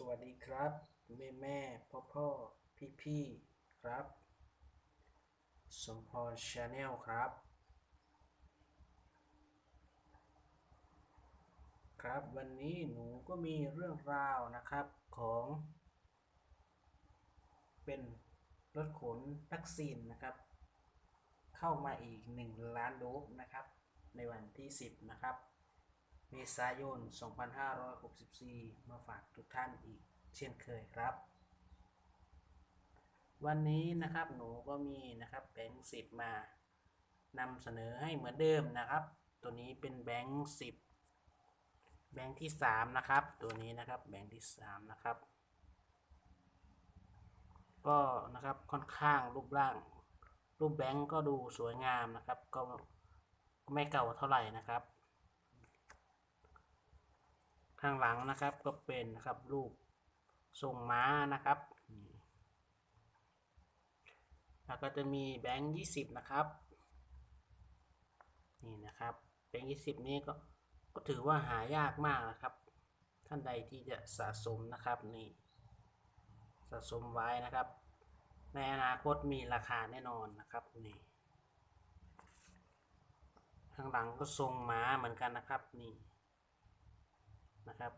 สวัสดีครับ แม่แม่พ่อพ่อพี่พี่ครับ สมพรชาแนลครับ ครับวันนี้หนูก็มีเรื่องราวนะครับของ เป็นรถขนวัคซีนนะครับ เข้ามาอีก 1 ล้านโดสนะครับ ในวันที่ 10 นะครับ เมษายน 2564 มาฝากทุกท่านอีกเช่นเคยครับ วันนี้นะครับหนูก็มีนะครับแบงค์สิบมานำเสนอให้เหมือนเดิมนะครับ ตัวนี้เป็นแบงค์สิบแบงค์ที่3นะครับ ตัวนี้นะครับแบงค์ที่3นะครับ ก็นะครับค่อนข้างรูปร่าง รูปแบงค์ก็ดูสวยงามนะครับ ก็ไม่เก่าเท่าไหร่นะครับางหลังนะครับก็เป็นนะครับรูปทรงม้านะครับ แล้วก็จะมีแบงค์ยี่สิบนะครับ นี่นะครับแบงค์ยี่สิบนี้ก็ก็ถือว่าหายากมากนะครับ ท่านใดที่จะสะสมนะครับนี่สะสมไว้นะครับ ในอนาคตมีราคาแน่นอนนะครับนี่ข้างหลังก็ทรงม้าเหมือนกันนะครับนี่ นะครับ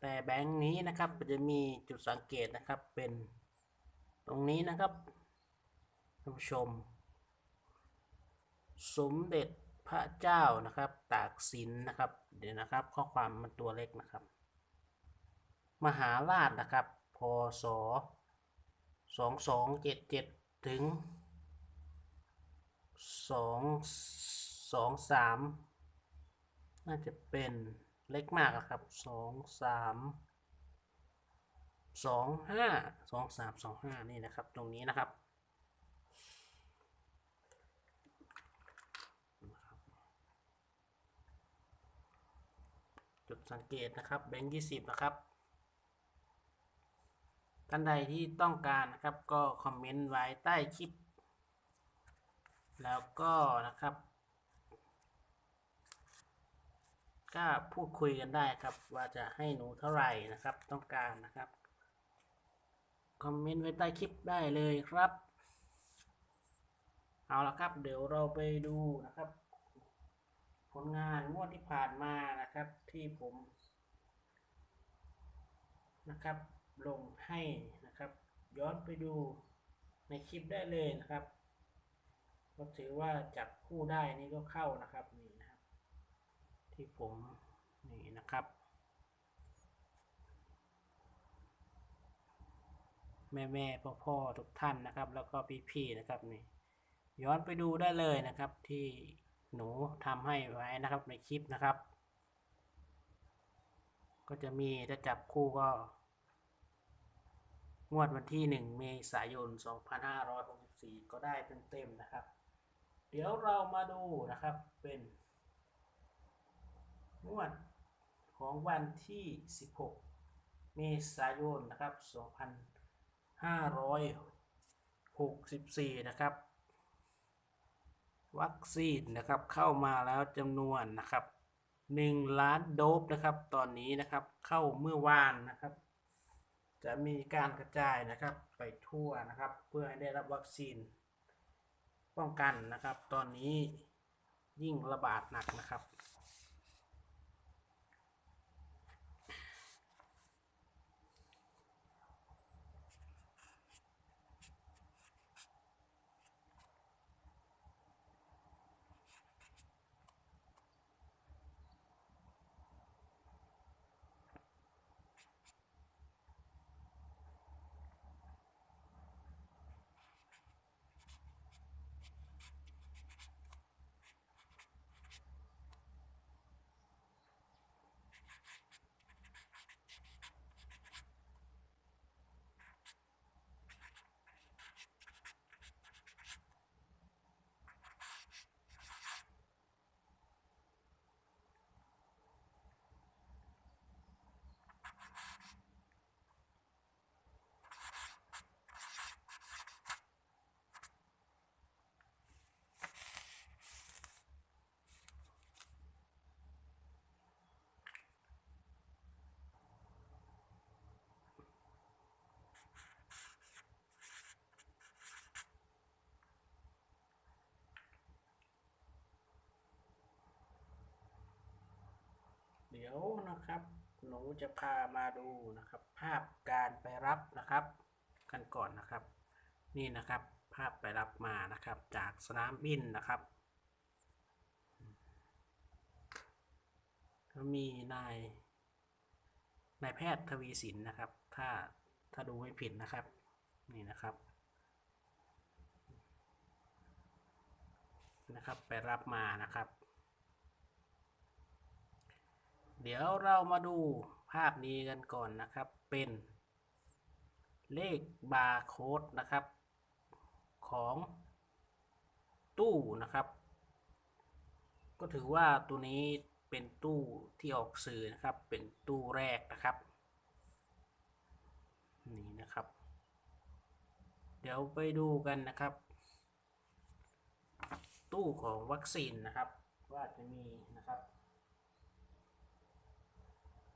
แต่แบงค์นี้นะครับจะมีจุดสังเกตนะครับเป็นตรงนี้นะครับท่านผู้ชม สมเด็จพระเจ้านะครับ ตากสินนะครับ เดี๋ยวนะครับ ข้อความมันตัวเล็กนะครับ มหาราชนะครับ พศสองสองเจ็ดเจ็ดถึงสองสองสามน่าจะเป็น เล็กมากอะครับสองสามสองห้าสองสามสองห้านี่นะครับ ตรงนี้นะครับจุดสังเกตนะครับแบงค์ยี่สิบนะครับท่านใดที่ต้องการนะครับก็คอมเมนต์ไว้ใต้คลิป แล้วก็นะครับ ก็พูดคุยกันได้ครับ ว่าจะให้หนูเท่าไหร่นะครับ ต้องการนะครับ คอมเมนต์ไว้ใต้คลิปได้เลยครับ เอาละครับ เดี๋ยวเราไปดูนะครับ ผลงานงวดที่ผ่านมานะครับ ที่ผมนะครับ ลงให้นะครับ ย้อนไปดูในคลิปได้เลยนะครับก็ถือว่าจับคู่ได้นี่ก็เข้านะครับนี่นะครับ ที่ผมนี่นะครับ แม่แม่พ่อพ่อๆทุกท่านนะครับ แล้วก็พี่พี่ๆนะครับนี่ย้อนไปดูได้เลยนะครับที่หนูทำให้ไว้นะครับในคลิปนะครับ ก็จะมีถ้าจับคู่ก็ งวดวันที่ 1 เมษายน 2564 ก็ได้เต็มๆนะครับ เดี๋ยวเรามาดูนะครับเป็น งวดของวันที่ 16 เมษายนนะครับ 2564 นะครับ วัคซีนนะครับเข้ามาแล้วจำนวนนะครับ 1 ล้านโดบนะครับ ตอนนี้นะครับเข้าเมื่อวานนะครับ จะมีการกระจายนะครับไปทั่วนะครับ เพื่อให้ได้รับวัคซีน ป้องกันนะครับ ตอนนี้ยิ่งระบาดหนักนะครับ ดี๋ยวนะครับหนูจะพามาดูนะครับ ภาพการไปรับนะครับ กันก่อนนะครับ นี่นะครับ ภาพไปรับมานะครับ จากสนามบินนะครับก็มีนายนายแพทย์ทวีสินนะครับ ถ้าถ้าดูไม่ผิดนะครับ นี่นะครับนะครับ ไปรับมานะครับ เดี๋ยวเรามาดูภาพนี้กันก่อนนะครับ เป็น เลขบาร์โค้ดนะครับ ของตู้นะครับ ก็ถือว่าตัวนี้เป็นตู้ที่ออกสื่อนะครับ เป็นตู้แรกนะครับ นี่นะครับ เดี๋ยวไปดูกันนะครับ ตู้ของวัคซีนนะครับ ว่าจะมีนะครับ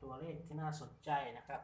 ตัวเลขที่น่าสนใจนะครับ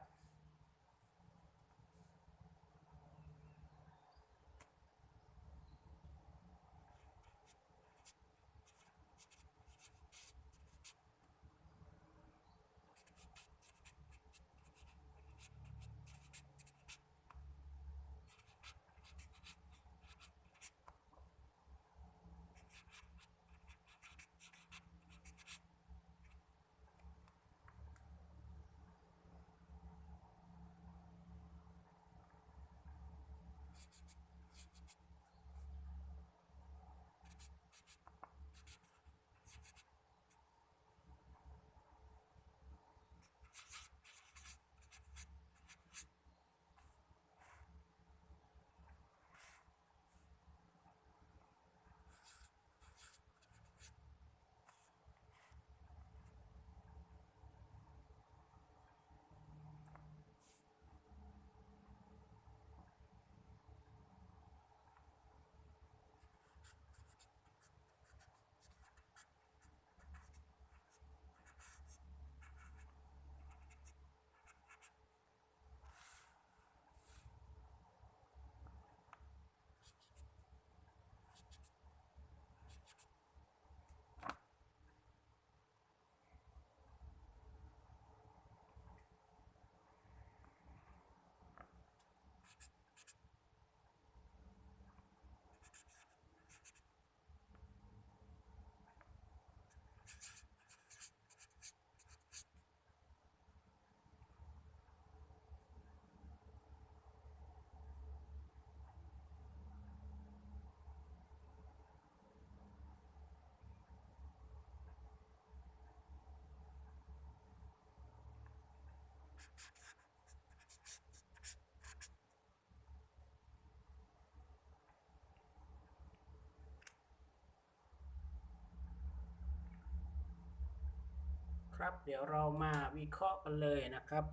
ครับ เดี๋ยวเรามาวิเคราะห์กันเลยนะครับ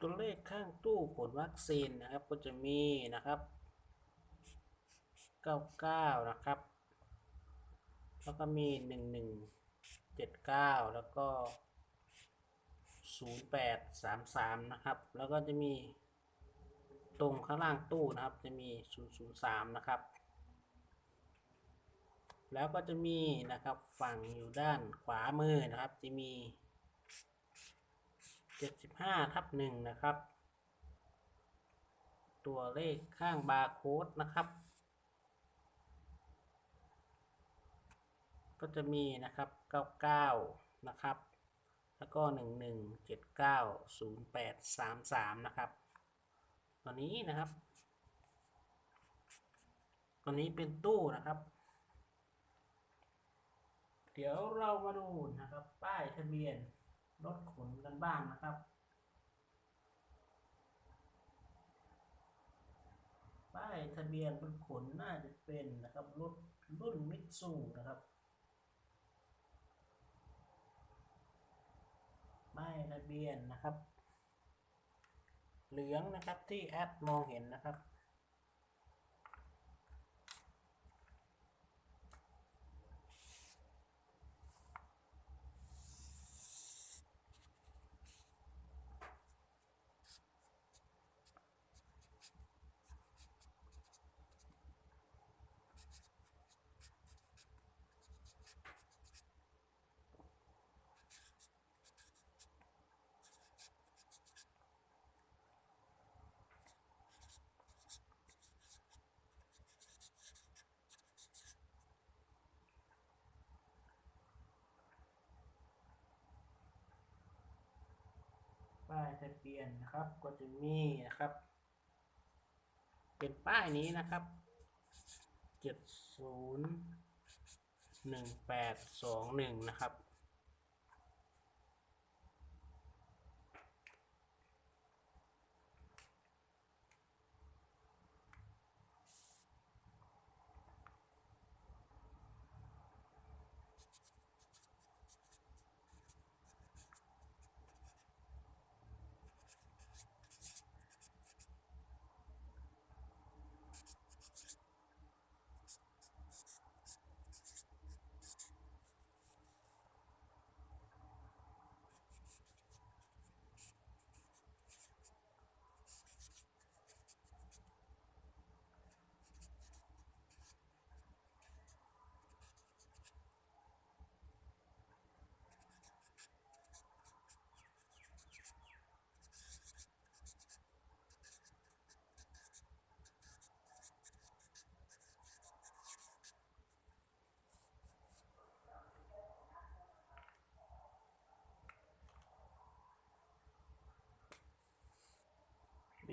ตัวเลขข้างตู้ผลวัคซีนนะครับก็จะมีนะครับ 99 นะครับ แล้วก็มี 1179 แล้วก็ 0833 นะครับ แล้วก็จะมี ตรงข้างล่างตู้นะครับจะมี 003 นะครับ แล้วก็จะมีนะครับฝั่งอยู่ด้านขวามือนะครับจะมี 75ทับ1นะครับ ตัวเลขข้างบาร์โค้ดนะครับก็จะมีนะครับ 99 นะครับ แล้วก็ 11790833 นะครับ ตัวนี้นะครับ ตัวนี้เป็นตู้นะครับ เดี๋ยวเรามาดูนะครับ ป้ายทะเบียนรถขนกันบ้างนะครับป้ายทะเบียนรถขนน่าจะเป็นนะครับรถรุ่นมิตซูนะครับป้ายทะเบียนนะครับ เหลืองนะครับที่แอดมองเห็นนะครับ ป้ายทะเบียนนะครับ ก็จะมีนะครับ เป็นป้ายนี้นะครับเจ็ดศูนย์หนึ่งแปดสองหนึ่งนะครับ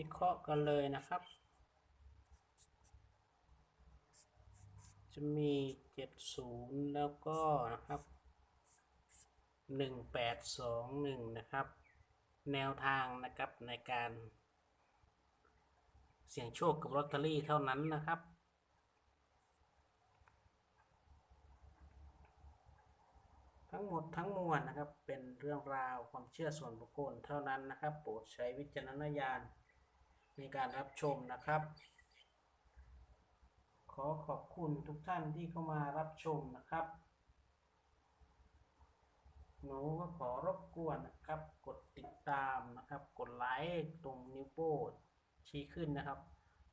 วิเคราะห์กันเลยนะครับ จะมีเจ็ดศูนย์แล้วก็นะครับหนึ่งแปดสองหนึ่งนะครับ แนวทางนะครับในการ เสี่ยงโชคกับลอตเตอรี่เท่านั้นนะครับทั้งหมดทั้งมวลนะครับเป็นเรื่องราวความเชื่อส่วนบุคคลเท่านั้นนะครับ โปรดใช้วิจารณญาณ ในการรับชมนะครับ ขอขอบคุณทุกท่านที่เข้ามารับชมนะครับ หนูก็ขอรบกวนนะครับ กดติดตามนะครับ กดไลค์ตรงนิ้วโป้งชี้ขึ้นนะครับ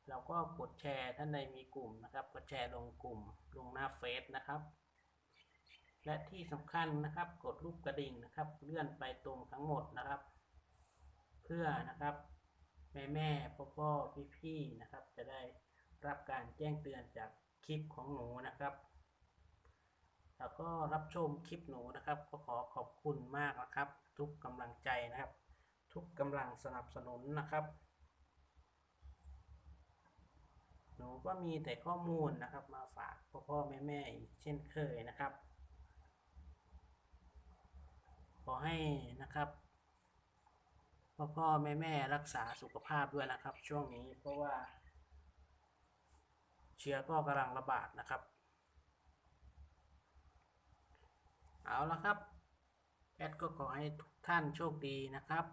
แล้วก็กดแชร์ท่านใดมีกลุ่มนะครับก็แชร์ลงกลุ่มลงหน้าเฟซนะครับและที่สำคัญนะครับกดรูปกระดิ่งนะครับ เลื่อนไปตรงทั้งหมดนะครับ เพื่อนะครับ แม่แม่พ่อพ่อพี่พี่นะครับ จะได้รับการแจ้งเตือนจากคลิปของหนูนะครับ แล้วก็รับชมคลิปหนูนะครับก็ขอขอบคุณมากนะครับ ทุกกำลังใจนะครับ ทุกกำลังสนับสนุนนะครับ หนูก็มีแต่ข้อมูลนะครับ มาฝากพ่อพ่อแม่แม่เช่นเคยนะครับ ขอให้นะครับ พ่อพ่อแม่แม่รักษาสุขภาพด้วยนะครับ ช่วงนี้เพราะว่า เชื้อก็กำลังระบาดนะครับ เอาละครับแอดก็ขอให้ทุกท่านโชคดีนะครับ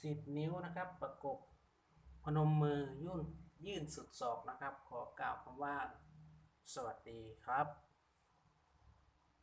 สิบนิ้วนะครับ ประกบพนมมือยื่นยื่นสุดศอกนะครับ ขอกล่าวคำว่า สวัสดีครับ